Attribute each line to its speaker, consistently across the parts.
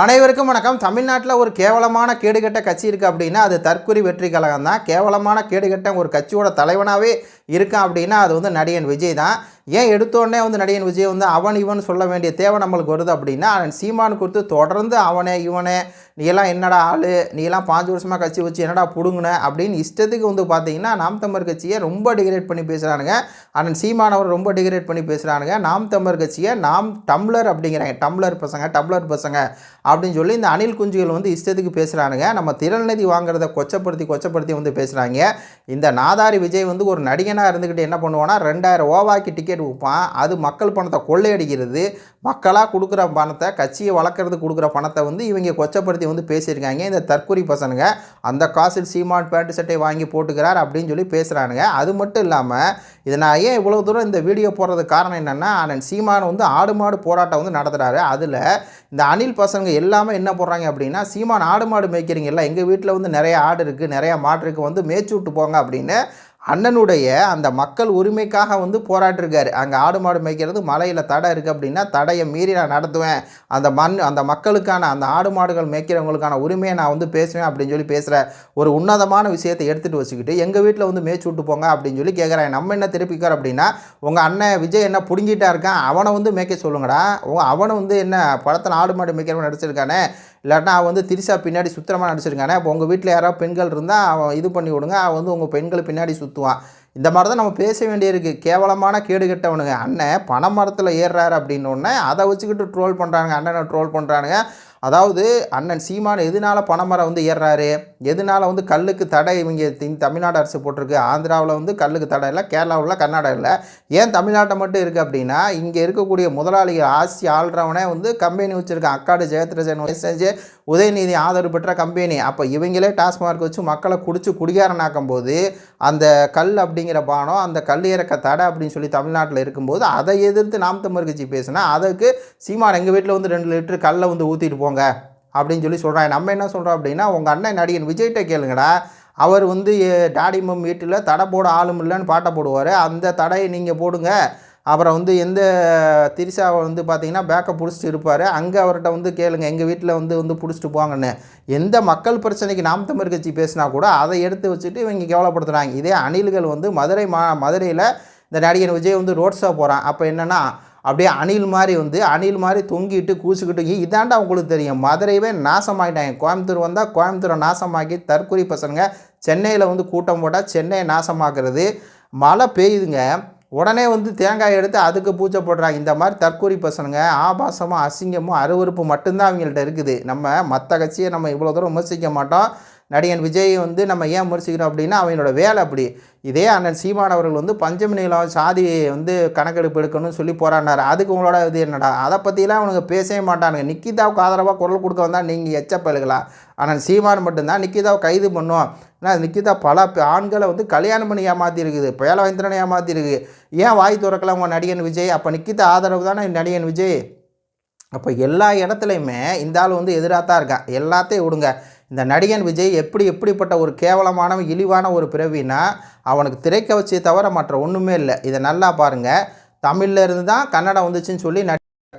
Speaker 1: அனைவருக்கும் வணக்கம். தமிழ்நாட்டில் ஒரு கேவலமான கேடுகட்ட கட்சி இருக்குது அப்படின்னா அது தற்குறி வெற்றி கழகம் தான் கேவலமான கேடுகட்ட ஒரு கட்சியோட தலைவனாகவே இருக்கான் அப்படின்னா அது வந்து நடிகன் விஜய் தான். ஏன் எடுத்தோடனே வந்து நடிகன் விஜய் வந்து அவன் இவன் சொல்ல வேண்டிய தேவை நம்மளுக்கு வருது அப்படின்னா அவன் சீமான் கொடுத்து தொடர்ந்து அவனே இவனே நீ எல்லாம் என்னடா ஆளு? நீ எல்லாம் பாஞ்சு வருஷமாக கட்சி வச்சு என்னடா பிடுங்கின? அப்படின்னு இஷ்டத்துக்கு வந்து பார்த்தீங்கன்னா நாம் தமிழர் கட்சியை ரொம்ப டிகிரேட் பண்ணி பேசுகிறானுங்க அண்ணன் சீமான் அவர் ரொம்ப டிகிரேட் பண்ணி பேசுகிறானுங்க நாம் தமிழர் கட்சியை நாம் டம்ளர் அப்படிங்கிறாங்க. டம்ளர் பசங்க டம்ளர் பசங்க அப்படின்னு சொல்லி இந்த அணில் குஞ்சுகள் வந்து இஷ்டத்துக்கு பேசுகிறானுங்க நம்ம திறநிதி வாங்குறத கொச்சப்படுத்தி கொச்சப்படுத்தி வந்து பேசுகிறாங்க இந்த நாதாரி விஜய் வந்து ஒரு நடிகனாக இருந்துக்கிட்டு என்ன பண்ணுவான்னா ரெண்டாயிரம் ஓவாக்கி டிக்கெட் விற்பான். அது மக்கள் பணத்தை கொள்ளையடிக்கிறது. மக்களாக கொடுக்குற பணத்தை கட்சியை வளர்க்குறது கொடுக்குற பணத்தை வந்து இவங்க கொச்சப்படுத்தி வந்து பேசியிருக்காங்க. இந்த தற்கொலை பசனுங்க அந்த காசில் சீமான் பேண்ட் சட்டை வாங்கி போட்டுக்கிறார் அப்படின்னு சொல்லி பேசுகிறானுங்க அது மட்டும் இல்லாமல் இதை நான் ஏன் இவ்வளோ தூரம் இந்த வீடியோ போடுறதுக்கு காரணம் என்னென்னா அண்ணன் சீமான் வந்து ஆடு மாடு போராட்டம் வந்து நடத்துகிறாரு அதில் இந்த அணில் பசங்க எல்லாமே என்ன போடுறாங்க அப்படின்னா சீமான் ஆடு மாடு மேய்க்கிறீங்கல்ல எங்கள் வீட்டில் வந்து நிறைய ஆடு இருக்குது நிறையா மாடு இருக்குது வந்து மேய்ச்சி விட்டு போங்க அப்படின்னு அண்ணனுடைய அந்த மக்கள் உரிமைக்காக வந்து போராட்டிருக்காரு. அங்கே ஆடு மாடு மேய்க்கிறது மலையில் தடை இருக்குது அப்படின்னா தடையை மீறி நான் நடத்துவேன். அந்த மண் அந்த மக்களுக்கான அந்த ஆடு மாடுகள் மேய்க்கிறவங்களுக்கான உரிமையை நான் வந்து பேசுவேன் அப்படின்னு சொல்லி பேசுகிற ஒரு உன்னதமான விஷயத்தை எடுத்துகிட்டு வச்சுக்கிட்டு எங்கள் வீட்டில் வந்து மேய்ச்சி விட்டு போங்க அப்படின்னு சொல்லி கேட்குறேன் நம்ம என்ன திருப்பிக்கிறோம் அப்படின்னா உங்கள் அண்ணன் விஜய் என்ன பிடுங்கிட்டா இருக்கான் அவனை வந்து மேய்க்க சொல்லுங்கடா. அவனை வந்து என்ன படத்தில் ஆடு மாடு மேய்க்கிறவன் நடிச்சிருக்கானே இல்லாட்டினா அவன் வந்து திரிசா பின்னாடி சுத்திரமாக நடிச்சிருக்கானே இப்போ உங்கள் வீட்டில் யாராவது பெண்கள் இருந்தால் அவன் இது பண்ணி விடுங்க அவன் வந்து உங்கள் பெண்கள் பின்னாடி சுற்றுவான் இந்த மாதிரி தான் நம்ம பேச வேண்டியிருக்கு. கேவலமான கேடு கெட்டவனுங்க. அண்ணன் பனை மரத்தில் ஏறுறாரு அப்படின்னோடனே அதை வச்சுக்கிட்டு ட்ரோல் பண்ணுறானுங்க அண்ணனை ட்ரோல் பண்ணுறானுங்க அதாவது அண்ணன் சீமான் எதனால பனைமரம் வந்து ஏறுறாரு? எதனால வந்து கல்லுக்கு தடை இவங்க தமிழ்நாடு அரசு போட்டிருக்கு? ஆந்திராவில் வந்து கல்லுக்கு தடை இல்லை கேரளாவில் கர்நாடகா இல்லை. ஏன் தமிழ்நாட்டை மட்டும் இருக்குது அப்படின்னா இங்கே இருக்கக்கூடிய முதலாளிகள் ஆசி ஆள்றவனே வந்து கம்பெனி வச்சுருக்கான். அக்காடு ஜெயத்ரஜன் செஞ்சு உதயநிதி ஆதரவு பெற்ற கம்பெனி. அப்போ இவங்களே டாஸ்மார்க் வச்சு மக்களை குடிச்சு குடிகாரனாக்கும் போது அந்த கல் அப்படிங்கிற பானம் அந்த கல் இறக்க தடை அப்படின்னு சொல்லி தமிழ்நாட்டில் இருக்கும்போது அதை எதிர்த்து நாம் தமிழ் கட்சி பேசுனா அதுக்கு சீமான் எங்கள் வீட்டில் வந்து ரெண்டு லிட்டர் கல்லை வந்து ஊற்றிட்டு போங்க அப்படின்னு சொல்லி சொல்கிறாங்க நம்ம என்ன சொல்கிறோம் அப்படின்னா உங்கள் அண்ணன் நடிகன் விஜய்கிட்ட கேளுங்கடா. அவர் வந்து டாடி மம் வீட்டில் தடை போட ஆளும் இல்லைன்னு பாட்டை போடுவார். அந்த தடையை நீங்கள் போடுங்க. அப்புறம் வந்து எந்த திரிசாவை வந்து பார்த்தீங்கன்னா பேக்கை பிடிச்சிட்டு இருப்பார். அங்கே அவர்கிட்ட வந்து கேளுங்க. எங்கள் வீட்டில் வந்து வந்து பிடிச்சிட்டு போங்கன்னு. எந்த மக்கள் பிரச்சனைக்கு நாம் தமிழ் கட்சி பேசினா கூட அதை எடுத்து வச்சுட்டு இவங்க கேவலப்படுத்துகிறாங்க இதே அணில்கள் வந்து மதுரை மா மதுரையில் இந்த நடிகர் விஜய் வந்து ரோட் ஷோ போகிறான் அப்போ என்னென்னா அப்படியே அணில் மாதிரி வந்து அணில் மாதிரி தொங்கிட்டு கூசுக்கிட்டு இதாண்டா உங்களுக்கு தெரியும். மதுரையவே நாசமாயிட்டாங்க. கோயம்புத்தூர் வந்தால் கோயம்புத்தூரை நாசமாக்கி தற்கொலை பசங்க சென்னையில் வந்து கூட்டம் போட்டால் சென்னையை நாசமாக்குறது. மழை பெய்யுதுங்க. உடனே வந்து தேங்காய் எடுத்து அதுக்கு பூஜை போடுறாங்க. இந்த மாதிரி தற்கூரி பசங்க ஆபாசமும் அசிங்கமும் அருவருப்பு மட்டும்தான் அவங்கள்ட்ட இருக்குது. நம்ம மற்ற கட்சியை நம்ம இவ்வளோ தூரம் விமர்சிக்க மாட்டோம். நடிகன் விஜய் வந்து நம்ம ஏன் விமர்சிக்கிறோம் அப்படின்னா அவனோட வேலை அப்படி. இதே அண்ணன் சீமான் அவர்கள் வந்து பஞ்சமி நிலம் சாதி வந்து கணக்கெடுப்பு எடுக்கணும்னு சொல்லி போராடினார். அதுக்கு உங்களோட இது என்னடா? அதை பற்றிலாம் அவனுங்க பேசவே மாட்டானுங்க. நிக்கிதாவுக்கு ஆதரவாக குரல் கொடுக்க வந்தால் நீங்கள் எச்சப்பழுகலாம் ஆனால் சீமான் மட்டும்தான் நிக்கிதாவை கைது பண்ணும் ஏன்னா நிக்கிதா பல ஆண்களை வந்து கல்யாணம் பண்ணி ஏமாற்றிருக்குது பேல வைத்திரனை ஏன் வாய் திறக்கலாம் உங்கள் நடிகன் விஜய்? அப்போ நிக்கிதா ஆதரவு தானே நடிகன் விஜய்? அப்போ எல்லா இடத்துலையுமே இந்த ஆள் வந்து எதிராக தான் இருக்கான் எல்லாத்தையும் விடுங்க. இந்த நடிகன் விஜய் எப்படி எப்படிப்பட்ட ஒரு கேவலமான இழிவான ஒரு பிறவினா அவனுக்கு திரைக்க வச்சே தவிர மற்ற ஒன்றுமே இல்லை. இதை நல்லா பாருங்கள் தமிழ்ல இருந்து தான் கன்னடம் வந்துச்சுன்னு சொல்லி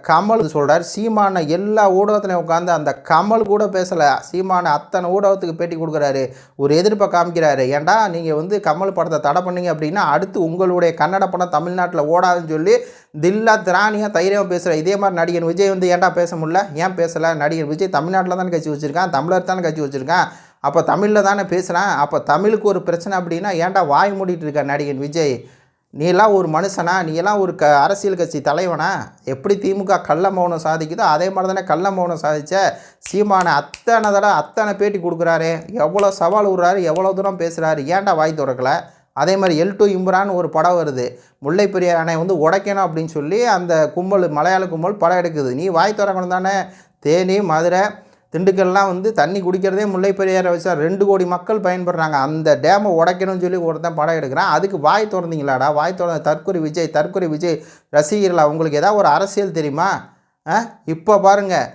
Speaker 1: கமல் சொல்கிறார் சீமான எல்லா ஊடகத்துலையும் உட்காந்து அந்த கமல் கூட பேசலை. சீமான அத்தனை ஊடகத்துக்கு பேட்டி கொடுக்குறாரு ஒரு எதிர்ப்பை காமிக்கிறாரு. ஏன்டா நீங்கள் வந்து கமல் படத்தை தடை பண்ணீங்க அப்படின்னா அடுத்து உங்களுடைய கன்னட படம் தமிழ்நாட்டில் ஓடாதுன்னு சொல்லி தில்லா திராணியாக தைரியமாக பேசுகிற இதே மாதிரி நடிகர் விஜய் வந்து ஏன்டா பேச முடியல? ஏன் பேசலை? நடிகர் விஜய் தமிழ்நாட்டில் தானே கட்சி வச்சுருக்கான் தமிழர் தானே கட்சி வச்சுருக்கான். அப்போ தமிழில் தானே பேசுகிறான் அப்போ தமிழுக்கு ஒரு பிரச்சனை அப்படின்னா ஏன்டா வாய் மூடிட்டு இருக்க நடிகன் விஜய்? நீ எல்லாம் ஒரு மனுஷனா நீ எல்லாம் ஒரு க அரசியல் கட்சி தலைவனா? எப்படி திமுக கள்ள மௌனம் சாதிக்குதோ அதே மாதிரி தானே கள்ள மௌனம் சாதித்த சீமான அத்தனை தடவை அத்தனை பேட்டி கொடுக்குறாரு. எவ்வளோ சவால் விடுறாரு எவ்வளோ தூரம் பேசுகிறாரு ஏன்டா வாய் திறக்கலை? அதே மாதிரி எல் டு இம்ரான் ஒரு படம் வருது. முல்லை பெரியார் அணை வந்து உடைக்கணும் அப்படின்னு சொல்லி அந்த கும்பல் மலையாள கும்பல் படம் எடுக்குது. நீ வாய் திறக்கணும் தானே? தேனி மதுரை திண்டுக்கல்லாம் வந்து தண்ணி குடிக்கிறதே முல்லை பெரியாரை வச்சா ரெண்டு கோடி மக்கள் பயன்படுறாங்க. அந்த டேமை உடைக்கணும்னு சொல்லி ஒருத்தன் படம் எடுக்கிறான். அதுக்கு வாய் திறந்தீங்களாடா? வாய் திறந்த தற்கொலை விஜய் தற்கொலை விஜய் ரசிகர்களா? உங்களுக்கு ஏதாவது ஒரு அரசியல் தெரியுமா? இப்போ பாருங்கள்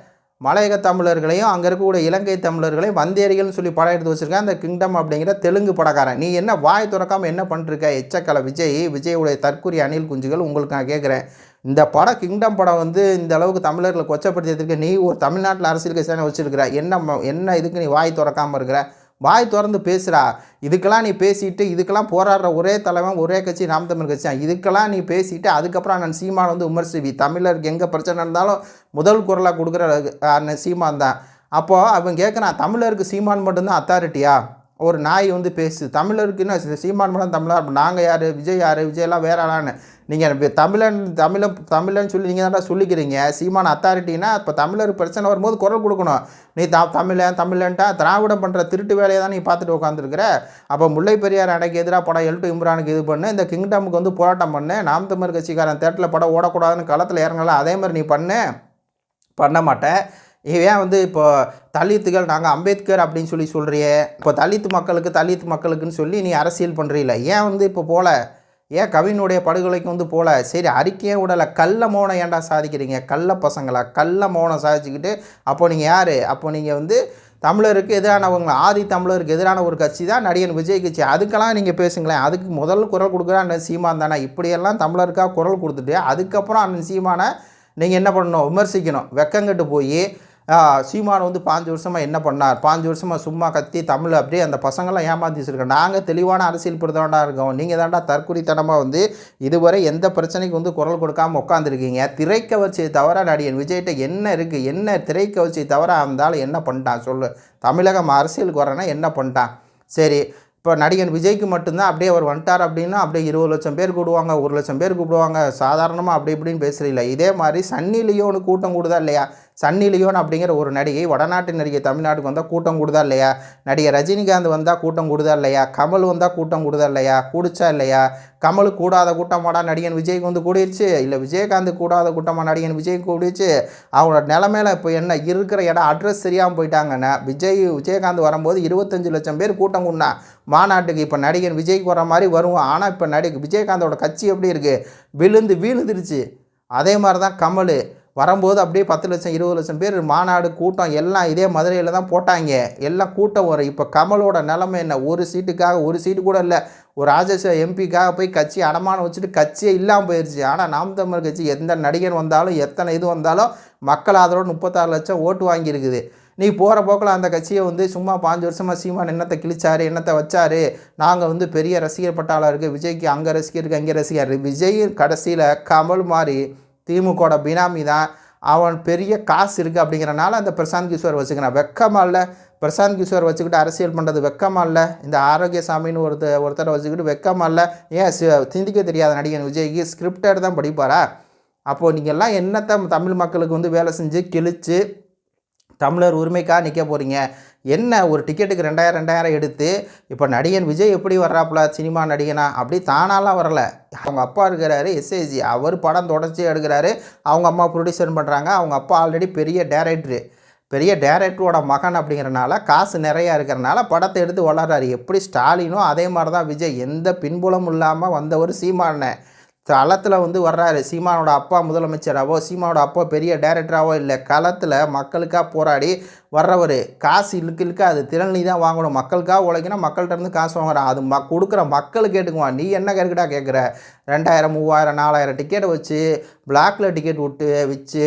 Speaker 1: மலையக தமிழர்களையும் அங்கே இருக்கக்கூடிய இலங்கை தமிழர்களையும் வந்தேரிகள்னு சொல்லி படம் எடுத்து வச்சிருக்கேன் அந்த கிங்டம் அப்படிங்கிற தெலுங்கு படக்காரன். நீ என்ன வாய் திறக்காமல் என்ன பண்ணிருக்க எச்சக்கலை விஜய் விஜயுடைய தற்கொலை அணில் குஞ்சுகள் உங்களுக்கு நான் கேட்குறேன். இந்த படம் கிங்டம் படம் வந்து இந்த அளவுக்கு தமிழர்களை கொச்சப்படுத்தியதுக்கு நீ ஒரு தமிழ்நாட்டில் அரசியல் கட்சியான வச்சுருக்கிற? என்ன என்ன இதுக்கு நீ வாய் திறக்காமல் இருக்கிற? வாய் திறந்து பேசுகிறா இதுக்கெல்லாம் நீ பேசிட்டு இதுக்கெல்லாம் போராடுற ஒரே தலைவன் ஒரே கட்சி நாம் தமிழ் கட்சி தான். இதுக்கெல்லாம் நீ பேசிட்டு அதுக்கப்புறம் அண்ணன் சீமான் வந்து விமர்சிவி தமிழருக்கு எங்கே பிரச்சனை இருந்தாலும் முதல் குரலாக கொடுக்குற அண்ணன் சீமான் தான். அப்போது அவன் கேட்குறான் தமிழருக்கு சீமான் மட்டும்தான் அத்தாரிட்டியா ஒரு நாய் வந்து பேசு தமிழருக்கு என்ன சீமான் மட்டும் தமிழா? நாங்கள் யார்? விஜய் யார்? விஜய்லாம் வேற ஆளான்னு. நீங்கள் தமிழன் தமிழன் தமிழன் சொல்லி நீங்கள் தான்டா சொல்லிக்கிறீங்க. சீமான் அத்தாரிட்டினா இப்போ தமிழர் பிரச்சனை வரும்போது குரல் கொடுக்கணும். நீ த தமிழன் தமிழன்ட்டா திராவிடம் பண்ணுற திருட்டு வேலையை தான் நீ பார்த்துட்டு உட்காந்துருக்குற அப்போ முல்லை பெரியார் அடைக்கு எதிராக படம் எல்டு இம்ரானுக்கு இது பண்ணு. இந்த கிங்டமுக்கு வந்து போராட்டம் பண்ணு. நாம் தமிழ் கட்சிக்காரன் தேட்டரில் படம் ஓடக்கூடாதுன்னு களத்தில் இறங்கலாம் அதே மாதிரி நீ பண்ணு. பண்ண மாட்டேன். ஏன் வந்து இப்போ தலித்துகள் நாங்கள் அம்பேத்கர் அப்படின்னு சொல்லி சொல்கிறியே இப்போ தலித்து மக்களுக்கு தலித்து மக்களுக்குன்னு சொல்லி நீ அரசியல் பண்ணுறீல ஏன் வந்து இப்போ போகல ஏன் கவினுடைய படுகொலைக்கு வந்து போல? சரி அறிக்கையே விடலை. கள்ள மோனம் ஏன்டா சாதிக்கிறீங்க? கள்ள பசங்களா? கள்ள மோனை சாதிச்சுக்கிட்டு அப்போ நீங்கள் யார்? அப்போ நீங்கள் வந்து தமிழருக்கு எதிரானவங்க ஆதி தமிழருக்கு எதிரான ஒரு கட்சி தான் நடிகன் விஜய் கட்சி. அதுக்கெல்லாம் நீங்கள் பேசுங்களேன். அதுக்கு முதல் குரல் கொடுக்குற அண்ணன் சீமான் தானே. இப்படியெல்லாம் தமிழருக்காக குரல் கொடுத்துட்டு அதுக்கப்புறம் அண்ணன் சீமானை நீங்கள் என்ன பண்ணணும்? விமர்சிக்கணும். வெக்கங்கட்டு போய் சீமான் வந்து பாஞ்சு வருஷமாக என்ன பண்ணார்? பாஞ்சு வருஷமாக சும்மா கத்தி தமிழ் அப்படியே அந்த பசங்களாம் ஏமாற்றி வச்சுருக்கோம் நாங்கள் தெளிவான அரசியல் பிரதமண்டா இருக்கோம். நீங்கள் தாண்டா தற்குறித்தனமாக வந்து இதுவரை எந்த பிரச்சனைக்கு வந்து குரல் கொடுக்காமல் உட்காந்துருக்கீங்க திரைக்க வச்சு தவிர நடிகன் விஜய்கிட்ட என்ன இருக்குது என்ன திரைக்க வச்சு தவிர இருந்தாலும் என்ன பண்ணிட்டான்? சொல்லு. தமிழகம் அரசியலுக்கு வரேன்னா என்ன பண்ணிட்டான்? சரி. இப்போ நடிகன் விஜய்க்கு மட்டும்தான் அப்படியே அவர் வந்துட்டார் அப்படின்னா அப்படியே இருபது லட்சம் பேர் கூடுவாங்க ஒரு லட்சம் பேர் கூப்பிடுவாங்க. சாதாரணமாக அப்படி இப்படின்னு பேசுகிறீங்களா இதே மாதிரி சன்னி லியோனு கூட்டம் கூடுதா இல்லையா? சன்னி லியோன் அப்படிங்கிற ஒரு நடிகை வடநாட்டு நடிகை தமிழ்நாட்டுக்கு வந்தால் கூட்டம் கூடுதா இல்லையா? நடிகை ரஜினிகாந்த் வந்தால் கூட்டம் கூடுதா இல்லையா? கமல் வந்தால் கூட்டம் கூடுதா இல்லையா? கூடிச்சா இல்லையா? கமல் கூடாத கூட்டமாடா நடிகன் விஜய்க்கு வந்து கூடிடுச்சு இல்லை விஜயகாந்த் கூடாத கூட்டமாக நடிகன் விஜய் கூடிச்சு அவங்களோட நிலமையில இப்போ என்ன? இருக்கிற இடம் அட்ரஸ் சரியாமல் போயிட்டாங்கன்னா விஜய் விஜயகாந்த் வரும்போது இருபத்தஞ்சு லட்சம் பேர் கூட்டம் கூடினா மாநாட்டுக்கு இப்போ நடிகன் விஜய்க்கு வர மாதிரி வருவோம். ஆனால் இப்போ நடிகை விஜயகாந்தோட கட்சி எப்படி இருக்குது விழுந்து வீழுந்துருச்சு. அதே மாதிரி தான் கமல். வரும்போது அப்படியே பத்து லட்சம் இருபது லட்சம் பேர் மாநாடு கூட்டம் எல்லாம் இதே மதுரையில் தான் போட்டாங்க. எல்லாம் கூட்டம் வரும் இப்போ கமலோட நிலைமை என்ன? ஒரு சீட்டுக்காக ஒரு சீட்டு கூட இல்லை. ஒரு ராஜேஸ்வர எம்பிக்காக போய் கட்சி அடமானம் வச்சுட்டு கட்சியே இல்லாமல் போயிடுச்சு ஆனால் நாம் தமிழர் கட்சி எந்த நடிகர் வந்தாலும் எத்தனை இது வந்தாலும் மக்கள் ஆதரவு முப்பத்தாறு லட்சம் ஓட்டு வாங்கியிருக்குது. நீ போகிற போக்கில் அந்த கட்சியை வந்து சும்மா பாஞ்சு வருஷமாக சீமான் என்னத்தை கிழிச்சாரு என்னத்தை வச்சாரு? நாங்கள் வந்து பெரிய ரசிகர் பட்டாளம் இருக்குது விஜய்க்கு அங்கே ரசிகர் இருக்குது அங்கே ரசிகர் விஜய் கடைசியில் கமல் மாதிரி திமுகவோட பினாமி தான். அவன் பெரிய காசு இருக்குது அப்படிங்கிறனால அந்த பிரசாந்த் கிஷோர் வச்சுக்கிறான். வெக்கமாக இல்லை. பிரசாந்த் கிஷோர் வச்சுக்கிட்டு அரசியல் பண்ணுறது வெக்கமாக இல்லை. இந்த ஆரோக்கியசாமின்னு ஒருத்தர் ஒருத்தரை வச்சுக்கிட்டு வெக்கமாக இல்லை. ஏன் சிந்திக்க தெரியாத நடிகன் விஜய்க்கு ஸ்கிரிப்டர் தான் படிப்பாரா? அப்போது நீங்கள் எல்லாம் என்னத்தை தமிழ் மக்களுக்கு வந்து வேலை செஞ்சு கிழித்து தமிழர் உரிமைக்காக நிற்க போகிறீங்க என்ன ஒரு டிக்கெட்டுக்கு ரெண்டாயிரம் ரெண்டாயிரம் எடுத்து இப்போ நடிகன் விஜய் எப்படி வர்றாப்புல சினிமா நடிகனா? அப்படி தானாலாம் வரல. அவங்க அப்பா இருக்கிறாரு எஸ்ஏஜி அவர் படம் தொடர்ச்சி எடுக்கிறாரு. அவங்க அம்மா ப்ரொடியூசர் பண்ணுறாங்க அவங்க அப்பா ஆல்ரெடி பெரிய டேரக்டரு பெரிய டேரக்டரோட மகன் அப்படிங்கிறனால காசு நிறையா இருக்கிறனால படத்தை எடுத்து வளர்றாரு. எப்படி ஸ்டாலினும் அதே மாதிரி தான் விஜய். எந்த பின்புலமும் இல்லாமல் வந்தவர் சீமானை களத்தில் வந்து வர்றாரு. சீமானோட அப்பா முதலமைச்சராகவோ சீமானோட அப்பா பெரிய டைரக்டராகவோ இல்லை களத்தில் மக்களுக்காக போராடி வர்றவர். காசு இழுக்கு இழுக்க அது திறனி தான் வாங்கணும். மக்களுக்காக உழைக்கணும் மக்கள்கிட்ட இருந்து காசு வாங்குறான் அது ம கொடுக்குற மக்கள் கேட்டுக்குவான். நீ என்ன கருக்கடா கேட்குற ரெண்டாயிரம் மூவாயிரம் நாலாயிரம் டிக்கெட்டை வச்சு பிளாக்கில் டிக்கெட் விட்டு வச்சு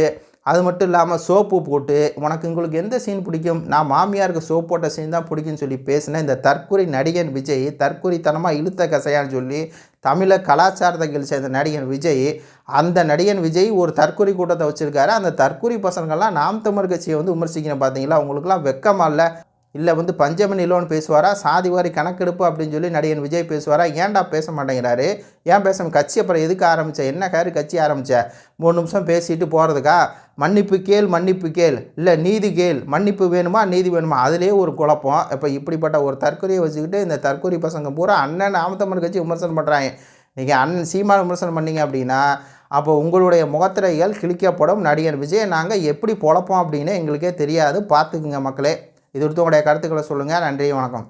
Speaker 1: அது மட்டும் இல்லாமல் சோப்பு போட்டு உனக்கு உங்களுக்கு எந்த சீன் பிடிக்கும்? நான் மாமியாருக்கு சோப் போட்ட சீன் தான் பிடிக்கும்னு சொல்லி பேசினேன் இந்த தற்கொலை நடிகன் விஜய் தற்கொலைத்தனமாக இழுத்த கசையான்னு சொல்லி தமிழ கலாச்சாரத்தை கழிச்ச அந்த நடிகன் விஜய் அந்த நடிகன் விஜய் ஒரு தற்கொலை கூட்டத்தை வச்சுருக்காரு. அந்த தற்கொலை பசங்கள்லாம் நாம் தமிழ் கட்சியை வந்து விமர்சிக்கணும் பார்த்தீங்களா உங்களுக்குலாம் வெக்கமாக இல்லை. இல்லை வந்து பஞ்சமணி இல்லோன்னு பேசுவாரா? சாதி வாரி கணக்கெடுப்பு அப்படின்னு சொல்லி நடிகன் விஜய் பேசுவாரா? ஏன்டா பேச மாட்டேங்கிறாரு? ஏன் பேச கட்சி அப்புறம் எதுக்கு ஆரம்பித்த என்ன காரு கட்சி ஆரம்பித்த மூணு நிமிஷம் பேசிட்டு போகிறதுக்கா மன்னிப்பு கேள் மன்னிப்பு கேள். இல்லை நீதி கேள். மன்னிப்பு வேணுமா நீதி வேணுமா? அதுலேயே ஒரு குழப்பம். இப்போ இப்படிப்பட்ட ஒரு தற்கொலையை வச்சுக்கிட்டு இந்த தற்கொலை பசங்க பூரா அண்ணன் நாமத்தம்மன் கட்சி விமர்சனம் பண்ணுறாங்க நீங்கள் அண்ணன் சீமான விமர்சனம் பண்ணீங்க அப்படின்னா அப்போ உங்களுடைய முகத்திரைகள் கிழிக்கப்படும். நடிகர் விஜய் நாங்கள் எப்படி பொழப்போம் அப்படின்னு எங்களுக்கே தெரியாது. பார்த்துக்குங்க மக்களே. இது குறித்து கருத்துக்களை சொல்லுங்கள் நன்றி வணக்கம்.